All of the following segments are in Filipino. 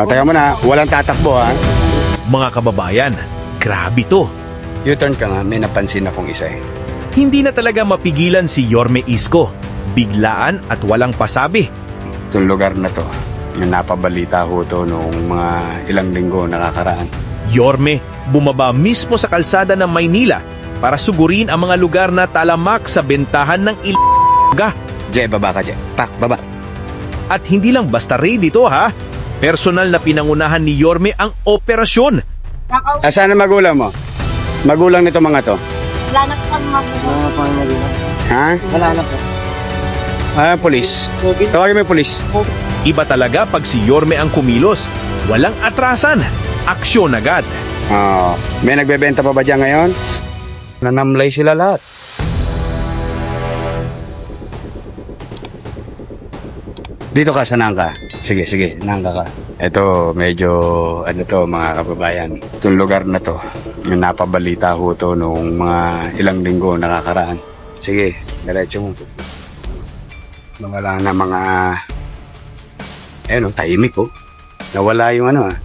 Ah, teka mo na, walang tatakbo ha. Mga kababayan, grabe to. U-turn ka nga, may napansin akong isa eh. Hindi na talaga mapigilan si Yorme Isko. Biglaan at walang pasabi. Itong lugar na to, yung napabalita ho to noong mga ilang linggo nakakaraan. Yorme bumaba mismo sa kalsada ng Maynila para sugurin ang mga lugar na talamak sa bentahan ng ilga. Jay, baba ka, Jay. Pak, baba. At hindi lang basta raid ito ha. Personal na pinangunahan ni Yorme ang operasyon. Asan ang magulang mo? Magulang nito mga to. wala na po kami magulang. Ha? Wala na po. Ah, polis. Tawagin mo yung polis. Iba talaga pag si Yorme ang kumilos. Walang atrasan. Aksyon agad. Oh, may nagbebenta pa ba dyan ngayon? Nanamlay sila lahat. Dito ka, sanahan ka. Sige, sige, nangka ka. Ito, medyo, ano to, mga kababayan. Itong lugar na to, yung napabalita ho to noong mga ilang linggo nakakaraan. Sige, diretso mo. Nawala na mga, eh no, tahimik ko. Nawala yung ano ah,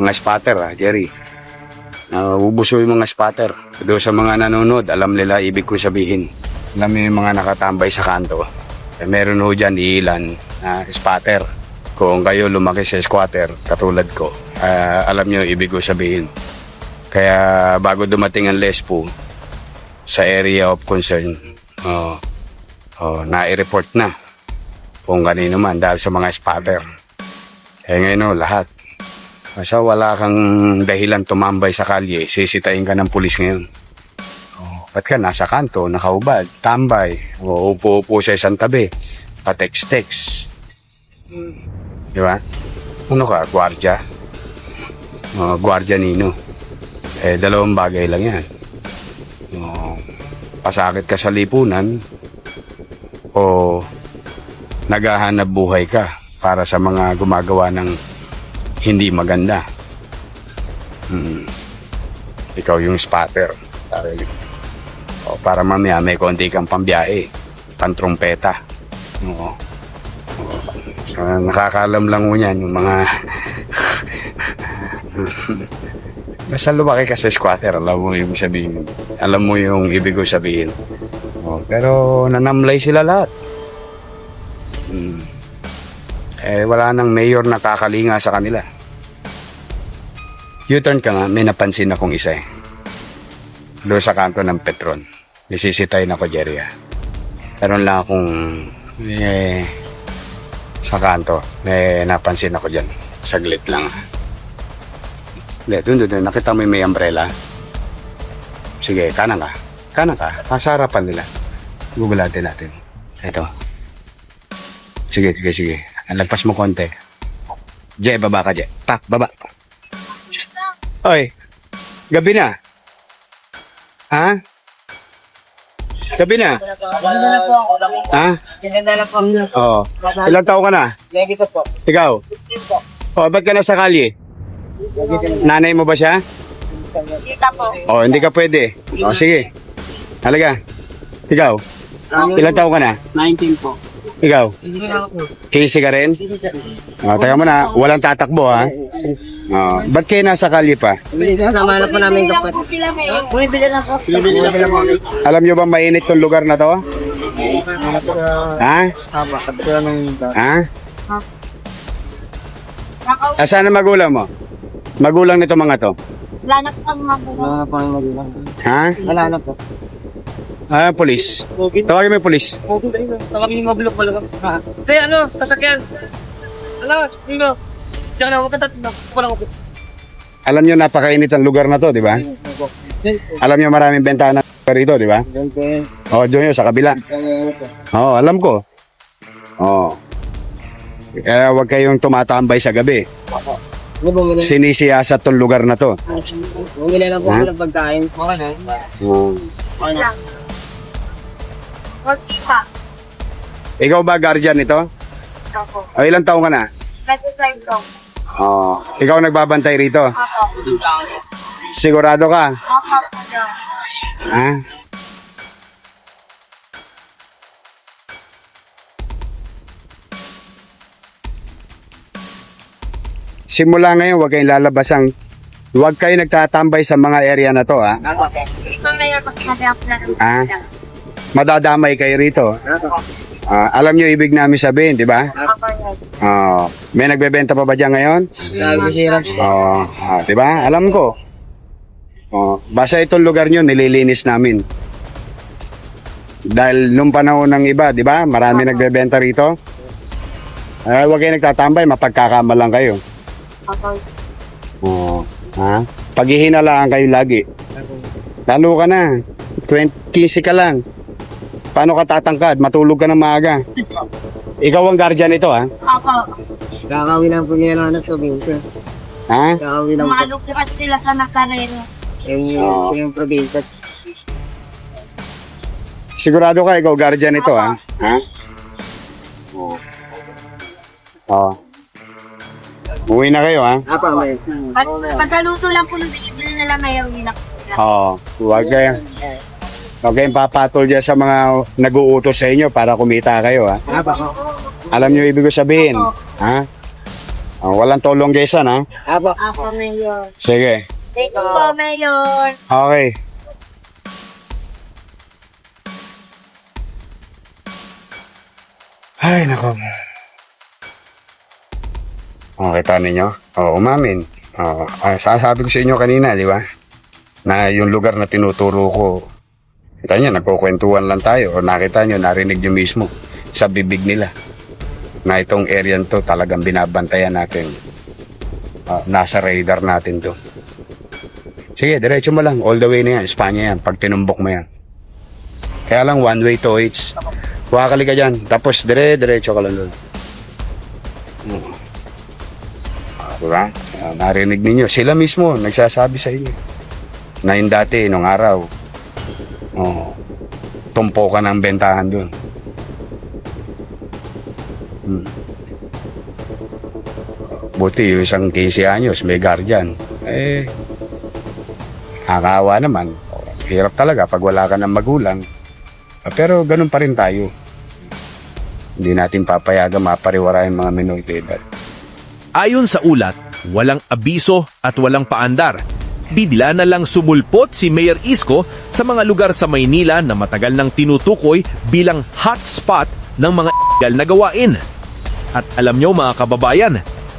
mga spotter ah, Jerry. Nauubuso yung mga spotter. Doon sa mga nanonood, alam nila ibig ko sabihin. Alam yung mga nakatambay sa kanto. Eh, meron ho dyan ilan na spotter. Kung kayo lumaki sa squatter, katulad ko, ah, alam niyo ibig ko sabihin. Kaya bago dumating ang LESPO sa area of concern, oh, oh, nai-report na kung kanino man dahil sa mga spotter. Eh ngayon oh, lahat. Basta wala kang dahilan tumambay sa kalye, sisitayin ka ng pulis ngayon. Oh, ba't ka nasa kanto, nakaubad, tambay, o upo-upo sa isang tabi, pa-text-text. Di ba? Ano ka, gwardya? Oh, gwardya nino. Eh, dalawang bagay lang yan. Oh, pasakit ka sa lipunan o naghahanap buhay ka para sa mga gumagawa ng hindi maganda. Hmm. Ikaw yung spotter. O, para mamaya may konti kang pambiyahe. Pantrumpeta. Oo. So, nakakaalam lang mo yan yung mga... Basta lumaki ka sa squatter, alam mo yung sabihin. Alam mo yung ibig ko sabihin. Oh, pero nanamlay sila lahat. Hmm. Eh, wala nang mayor na kakalinga sa kanila. U-turn ka nga, may napansin akong isa eh. Doon sa kanto ng Petron. Nisisitay na ko, Jerry ah. Meron lang akong, eh, sa kanto, may napansin ako dyan. Saglit lang. Hindi, dun, dun. Nakita mo yung may umbrella? Sige, kanan ka. Kanan ka. Nasa harapan nila. Google natin. Ito. Sige, sige, sige. Lagpas mo konti. Je, baba ka, Je. Tak, baba. Oy, gabi na. Ha? Gabi na. Ganda na po ako. Ha? Ganda na po. Oo. Ilang taon ka na? Gagito po. Ikaw? Oh, ba't ka nasa kalye? Nanay mo ba siya? Kita po. Oh, hindi ka pwede. Oh, sige. Halaga. Ikaw? Ilang taon ka na? 19 po. Ikaw? Casey ka rin? Oh, teka mo na, walang tatakbo ha. Oh, ba't kayo nasa kalye pa? Sama na po namin kapatid. Bumibili lang po. Bumibili lang po. Alam nyo ba mainit tong lugar na to? Ha? Tama. Kapatid ng Ha? Asan ang magulang mo? Magulang nito mga to. wala na po kami magulang. Wala na po ang magulang. Ha? Wala na po. Ah, polis. Tawagin mo yung polis. Tawagin yung magulang pala. Ha? Kaya ano, sasakyan. Alam, dito. Diyan na ako katat. Wala ko. Alam nyo napakainit ang lugar na to, di ba? Alam nyo maraming bentahan na rito, di ba? Diyan eh. Oh, doon yun, sa kabila. Ano po. Oo, alam ko. Oo. Kaya huwag kayong tumatambay sa gabi. Ano? Sinisiyasat tong lugar na to. Bumili lang po ako ng pagkain. Okay na. Oo. Okay na. Kita. Ikaw ba guardian nito? Ako. O ilang taong ka na? 25 po. Oo. Ikaw nagbabantay rito? Sigurado ka? Ha? simula ngayon, huwag kayong lalabas ang Huwag kayo nagtatambay sa mga area na to, ha? Ito ngayon, magkakabi ako na. Ah? Madadamay kayo rito. Ah, alam nyo ibig namin sabihin, di ba? Ah, may nagbebenta pa ba dyan ngayon? Oo. ah, di ba? Alam ko. Oh, basta itong lugar nyo, nililinis namin. Dahil nung panahon ng iba, di ba? Marami nagbebenta rito. Eh, huwag kayo nagtatambay, mapagkakamalan kayo. Ako. Oo. Ha? Paghihinalaan kayo lagi. Lalo ka na. 20, 15 ka lang. Paano ka tatangkad? Matulog ka na maaga. Ikaw ang guardian ito, ha? Ako. Kakawi lang po niya ng anak ko, minsan. Ha? Kakawi lang po. Kasi sila sa Nazareno. Yung, yung, yung probinsya. Sigurado ka, ikaw guardian ito, ha? Ha? Oo. Oo. Uwi na kayo, ha? Apa, may. Pag, pagkaluto lang po, bili na lang ngayon nila. Oo. Huwag kayo. Huwag kayong papatol dyan sa mga nag-uutos sa inyo para kumita kayo, ha? Apa ko. Alam nyo ibig ko sabihin, ha? Oh, walang tolong gesan, ha? Apa. Ako, Mayor. Sige. Thank you po, Mayor. Okay. Ay, nako. Oh, kita ninyo? Oo, umamin. Oo. Ah, sabi ko sa inyo kanina, di ba? Na yung lugar na tinuturo ko, kita nyo, nagkukwentuhan lang tayo. O nakita nyo, narinig nyo mismo sa bibig nila na itong area to talagang binabantayan natin. Ah, nasa radar natin to. Sige, diretso mo lang. All the way na yan. Espanya yan. Pag tinumbok mo yan. Kaya lang one way to it's Wakali ka dyan. Tapos dire, diretso ka lang doon. Hmm. Ah, narinig ninyo. Sila mismo nagsasabi sa inyo. Na yung dati, nung araw, oh, tumpo ka ng bentahan doon. Hmm. Buti yung isang 15 anyos, may guardian. Eh, Nakakaawa naman. Hirap talaga pag wala ka ng magulang. Ah, Pero ganun pa rin tayo. Hindi natin papayagan mapariwara yung mga edad. Ayon sa ulat, walang abiso at walang paandar. Bigla na lang sumulpot si Mayor Isko sa mga lugar sa Maynila na matagal nang tinutukoy bilang hotspot ng mga illegal na gawain. At alam nyo mga kababayan,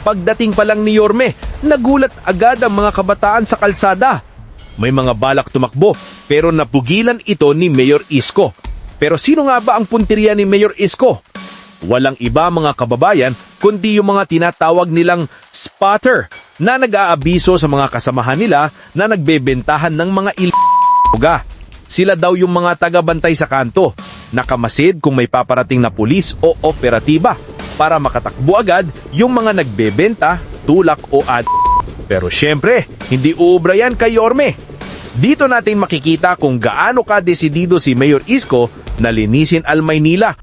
pagdating pa lang ni Yorme, nagulat agad ang mga kabataan sa kalsada. May mga balak tumakbo pero napugilan ito ni Mayor Isko. Pero sino nga ba ang punteriya ni Mayor Isko? Walang iba mga kababayan kundi yung mga tinatawag nilang spotter na nag-aabiso sa mga kasamahan nila na nagbebentahan ng mga ilga. Sila daw yung mga taga-bantay sa kanto, nakamasid kung may paparating na pulis o operatiba para makatakbo agad yung mga nagbebenta, tulak o ad. Pero syempre, hindi uubra yan kay Yorme. Dito natin makikita kung gaano ka desidido si Mayor Isko na linisin al Maynila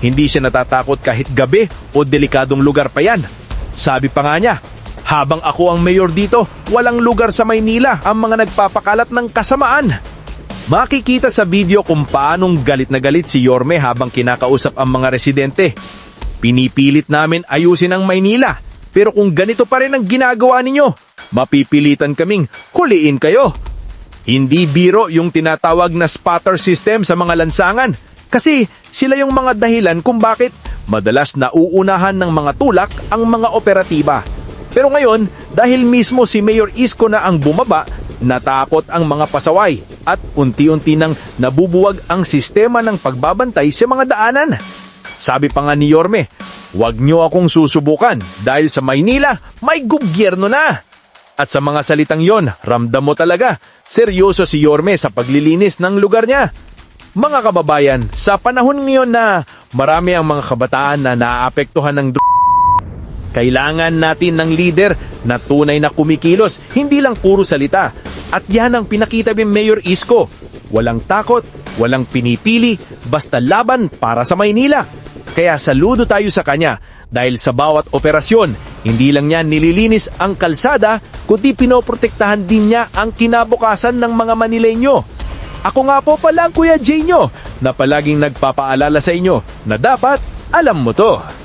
hindi siya natatakot kahit gabi o delikadong lugar pa yan. Sabi pa nga niya, habang ako ang mayor dito, walang lugar sa Maynila ang mga nagpapakalat ng kasamaan. Makikita sa video kung paanong galit na galit si Yorme habang kinakausap ang mga residente. Pinipilit namin ayusin ang Maynila, pero kung ganito pa rin ang ginagawa ninyo, mapipilitan kaming huliin kayo. Hindi biro yung tinatawag na spotter system sa mga lansangan kasi sila yung mga dahilan kung bakit madalas nauunahan ng mga tulak ang mga operatiba. Pero ngayon, dahil mismo si Mayor Isko na ang bumaba, natakot ang mga pasaway at unti-unti nang nabubuwag ang sistema ng pagbabantay sa mga daanan. Sabi pa nga ni Yorme, huwag niyo akong susubukan dahil sa Maynila may gobyerno na. At sa mga salitang yon, ramdam mo talaga, seryoso si Yorme sa paglilinis ng lugar niya. Mga kababayan, sa panahon ngayon na marami ang mga kabataan na naapektuhan ng dr- kailangan natin ng leader na tunay na kumikilos, hindi lang puro salita. At yan ang pinakita ni Mayor Isko. Walang takot, walang pinipili, basta laban para sa Maynila. Kaya saludo tayo sa kanya dahil sa bawat operasyon, hindi lang niya nililinis ang kalsada, kundi pinoprotektahan din niya ang kinabukasan ng mga Manileño. Ako nga po pala ang Kuya nyo na palaging nagpapaalala sa inyo na dapat alam mo to.